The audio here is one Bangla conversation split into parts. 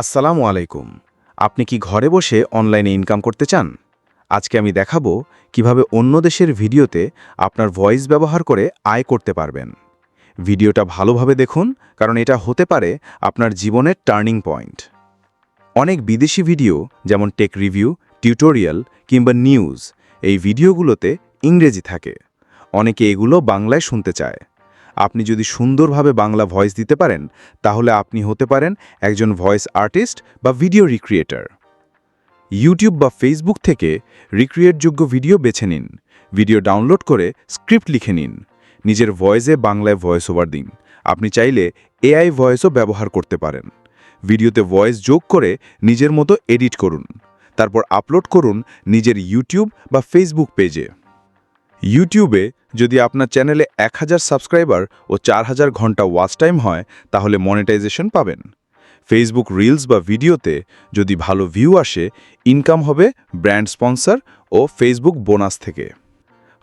আসসালামু আলাইকুম। আপনি কি ঘরে বসে অনলাইনে ইনকাম করতে চান? আজকে আমি দেখাবো কীভাবে অন্য দেশের ভিডিওতে আপনার ভয়েস ব্যবহার করে আয় করতে পারবেন। ভিডিওটা ভালোভাবে দেখুন, কারণ এটা হতে পারে আপনার জীবনের টার্নিং পয়েন্ট। অনেক বিদেশি ভিডিও, যেমন টেক রিভিউ, টিউটোরিয়াল কিংবা নিউজ, এই ভিডিওগুলোতে ইংরেজি থাকে। অনেকে এগুলো বাংলায় শুনতে চায়। আপনি যদি সুন্দরভাবে বাংলা ভয়েস দিতে পারেন, তাহলে আপনি হতে পারেন একজন ভয়েস আর্টিস্ট বা ভিডিও রিক্রিয়েটর ইউটিউব বা ফেসবুক থেকে রিক্রিয়েটযোগ্য ভিডিও বেছে নিন। ভিডিও ডাউনলোড করে স্ক্রিপ্ট লিখে নিন। নিজের ভয়েসে বাংলায় ভয়েস ওভার দিন। আপনি চাইলে এআই ভয়েসও ব্যবহার করতে পারেন। ভিডিওতে ভয়েস যোগ করে নিজের মতো এডিট করুন। তারপর আপলোড করুন নিজের ইউটিউব বা ফেসবুক পেজে ইউটিউবে যদি আপনার চ্যানেলে এক হাজার সাবস্ক্রাইবার ও চার হাজার ঘণ্টা ওয়াচ টাইম হয়, তাহলে মনিটাইজেশন পাবেন। ফেসবুক রিলস বা ভিডিওতে যদি ভালো ভিউ আসে ইনকাম হবে ব্র্যান্ড স্পন্সর ও ফেসবুক বোনাস থেকে।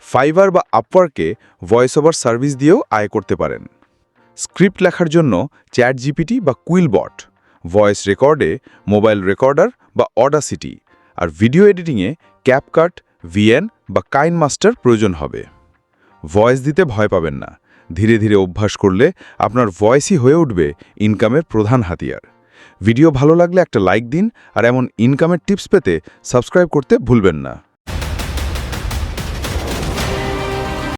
ফাইবার বা আপওয়ার্কে ভয়েস ওভার সার্ভিস দিয়েও আয় করতে পারেন। স্ক্রিপ্ট লেখার জন্য চ্যাট জিপিটি বা কুইলবট ভয়েস রেকর্ডে মোবাইল রেকর্ডার বা অডাসিটি আর ভিডিও এডিটিংয়ে ক্যাপকাট ভিএন বা কাইন মাস্টার প্রয়োজন হবে। ভয়েস দিতে ভয় পাবেন না। ধীরে ধীরে অভ্যাস করলে আপনার ভয়েসই হয়ে উঠবে ইনকামের প্রধান হাতিয়ার। ভিডিও ভালো লাগলে একটা লাইক দিন আর এমন ইনকামের টিপস পেতে সাবস্ক্রাইব করতে ভুলবেন না।